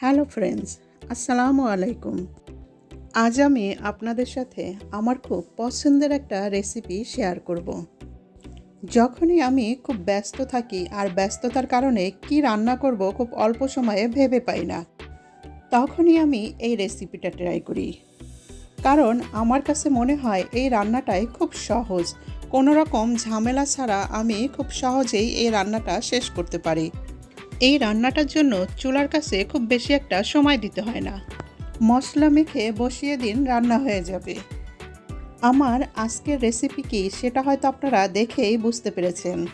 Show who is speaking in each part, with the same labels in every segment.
Speaker 1: Hello friends, আসসালামু আলাইকুম। আজ আমি আপনাদের সাথে আমার খুব পছন্দের একটা রেসিপি শেয়ার করব। যখনই আমি খুব ব্যস্ত থাকি আর ব্যস্ততার কারণে কি রান্না করব খুব অল্প সময়ে ভেবে পাই না, তখনই আমি এই রেসিপিটা ট্রাই করি। কারণ আমার কাছে মনে হয় এই রান্নাটাই খুব সহজ। কোনো রকম ঝামেলা ছাড়া আমি খুব সহজেই এই রান্নাটা শেষ করতে পারি। এই রান্নাটার জন্য চুলার কাছে খুব বেশি একটা সময় দিতে হয় না। মশলা মেখে বসিয়ে দিন রান্না হয়ে যাবে। আমার আজকের রেসিপি কি সেটা হয়তো আপনারা দেখেই বুঝতে পেরেছেন।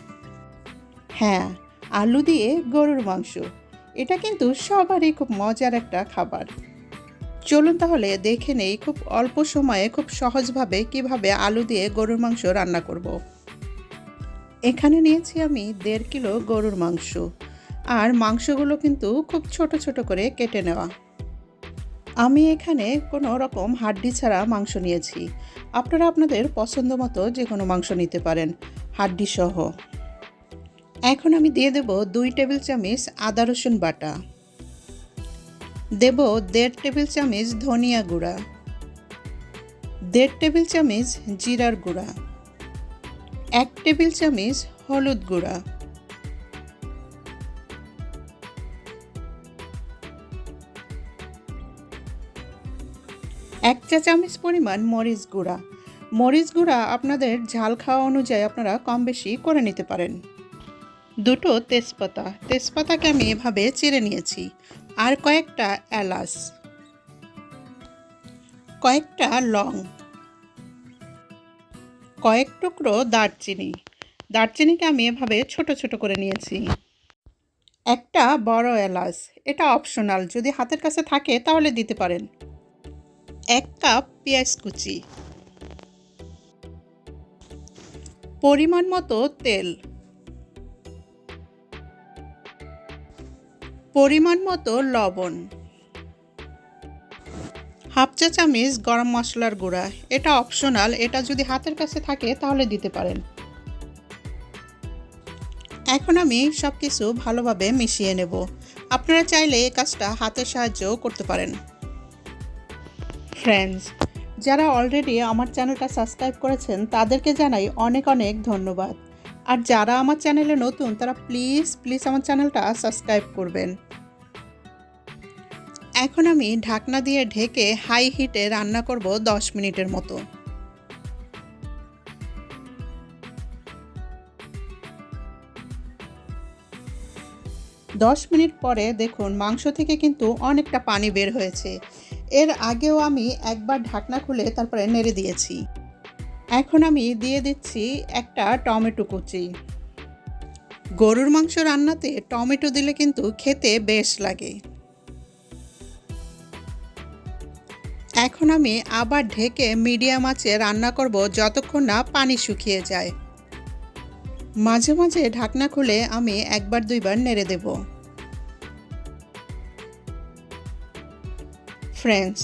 Speaker 1: হ্যাঁ আলু দিয়ে গরুর মাংস। এটা কিন্তু সবারই খুব মজার একটা খাবার। চলুন তাহলে দেখে নেই খুব অল্প সময়ে খুব সহজভাবে কীভাবে আলু দিয়ে গরুর মাংস রান্না করব। এখানে নিয়েছি আমি দেড় কিলো গরুর মাংস। আর মাংসগুলো কিন্তু খুব ছোট ছোট করে কেটে নেওয়া। আমি এখানে কোনো রকম হাড্ডি ছাড়া মাংস নিয়েছি। আপনারা আপনাদের পছন্দ মতো যে কোনো মাংস নিতে পারেন, হাড্ডি সহ। এখন আমি দিয়ে দেব দুই টেবিল চামচ আদা রসুন বাটা। দেব দেড় টেবিল চামচ ধনিয়া গুঁড়া। দেড় টেবিল চামচ জিরার গুঁড়া। এক টেবিল চামচ হলুদ গুঁড়া। এক চা চামচ পরিমাণ মরিচ গুঁড়া। মরিচ গুঁড়া আপনাদের ঝাল খাওয়া অনুযায়ী আপনারা কম বেশি করে নিতে পারেন। দুটো তেজপাতা। তেজপাতাকে আমি এভাবে চিড়ে নিয়েছি। আর কয়েকটা এলাচ। কয়েকটা লং। কয়েক টুকরো দারচিনি। দারচিনিকে আমি এভাবে ছোট ছোট করে নিয়েছি। একটা বড় এলাচ। এটা অপশনাল। যদি হাতের কাছে থাকে তাহলে দিতে পারেন। এক কাপ পেঁয়াজ কুচি। পরিমাণ মতো তেল। পরিমাণ মতো লবণ। হাফ চা চামচ গরম মশলার গুঁড়া। এটা অপশনাল এটা যদি হাতের কাছে থাকে তাহলে দিতে পারেন। এখন আমি সব কিছু ভালোভাবে মিশিয়ে নেব। আপনারা চাইলে এই কাজটা হাতের সাহায্যও করতে পারেন। ফ্রেন্ডস যারা অলরেডি আমার চ্যানেলটা সাবস্ক্রাইব করেছেন, তাদেরকে জানাই অনেক অনেক ধন্যবাদ। আর যারা আমার চ্যানেলে নতুন, তারা প্লিজ প্লিজ আমার চ্যানেলটা সাবস্ক্রাইব করবেন। এখন আমি ঢাকনা দিয়ে ঢেকে হাই হিটে রান্না করব দশ মিনিটের মতো। দশ মিনিট পরে দেখুন মাংস থেকে কিন্তু অনেকটা পানি বের হয়েছে। এর আগেও আমি একবার ঢাকনা খুলে তারপরে নেড়ে দিয়েছি। এখন আমি দিয়ে দিচ্ছি একটা টমেটো কুচি। গরুর মাংস রান্নাতে টমেটো দিলে কিন্তু খেতে বেশ লাগে। এখন আমি আবার ঢেকে মিডিয়াম আঁচে রান্না করব যতক্ষণ না পানি শুকিয়ে যায়। মাঝে মাঝে ঢাকনা খুলে আমি একবার দুইবার নেড়ে দেব। ফ্রেন্ডস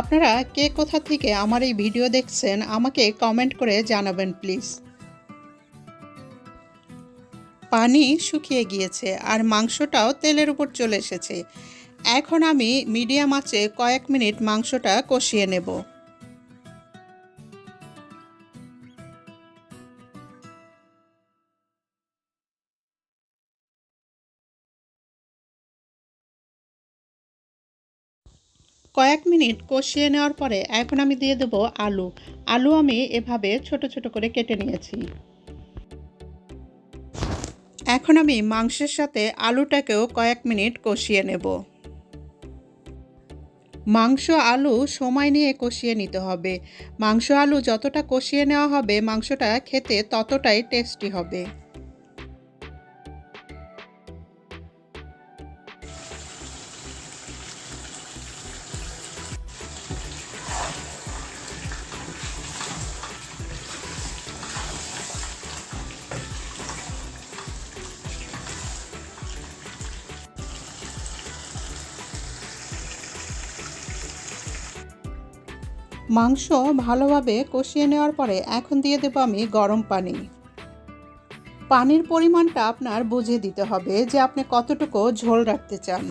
Speaker 1: আপনারা কে কোথা থেকে আমার এই ভিডিও দেখছেন, আমাকে কমেন্ট করে জানাবেন প্লিজ পানি শুকিয়ে গিয়েছে আর মাংসটাও তেলের উপর চলে এসেছে। এখন আমি মিডিয়াম আঁচে কয়েক মিনিট মাংসটা কষিয়ে নেব। কয়েক মিনিট কষিয়ে নেওয়ার পরে এখন আমি দিয়ে দেবো আলু। আলু আমি এভাবে ছোট ছোট করে কেটে নিয়েছি। এখন আমি মাংসের সাথে আলুটাকেও কয়েক মিনিট কষিয়ে নেব। মাংস আলু সময় নিয়ে কষিয়ে নিতে হবে। মাংস আলু যতটা কষিয়ে নেওয়া হবে মাংসটা খেতে ততটাই টেস্টি হবে। মাংস ভালোভাবে কষিয়ে নেওয়ার পরে এখন দিয়ে দেবো আমি গরম পানি। পানির পরিমাণটা আপনার বুঝে দিতে হবে যে আপনি কতটুকু ঝোল রাখতে চান।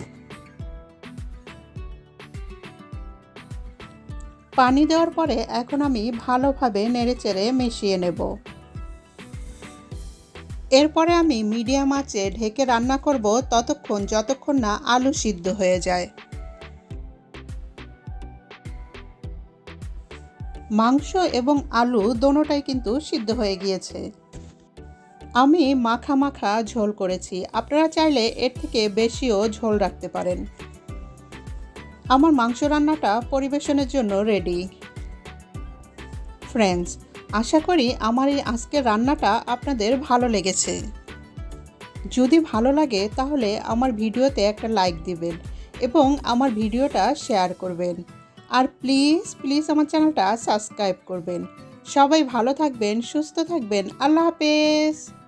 Speaker 1: পানি দেওয়ার পরে এখন আমি ভালোভাবে নেড়েচেড়ে মিশিয়ে নেব। এরপরে আমি মিডিয়াম আঁচে ঢেকে রান্না করব ততক্ষণ, যতক্ষণ না আলু সিদ্ধ হয়ে যায়। মাংস এবং আলু দোনোটাই কিন্তু সিদ্ধ হয়ে গিয়েছে। আমি মাখা মাখা ঝোল করেছি। আপনারা চাইলে এর থেকে বেশিও ঝোল রাখতে পারেন। আমার মাংস রান্নাটা পরিবেশনের জন্য রেডি ফ্রেন্ডস আশা করি আমার এই আজকের রান্নাটা আপনাদের ভালো লেগেছে। যদি ভালো লাগে তাহলে আমার ভিডিওতে একটা লাইক দিবেন এবং আমার ভিডিওটা শেয়ার করবেন। আর প্লিজ প্লিজ আমার চ্যানেলটা সাবস্ক্রাইব করবেন। সবাই ভালো থাকবেন সুস্থ থাকবেন। আল্লাহ হাফেজ।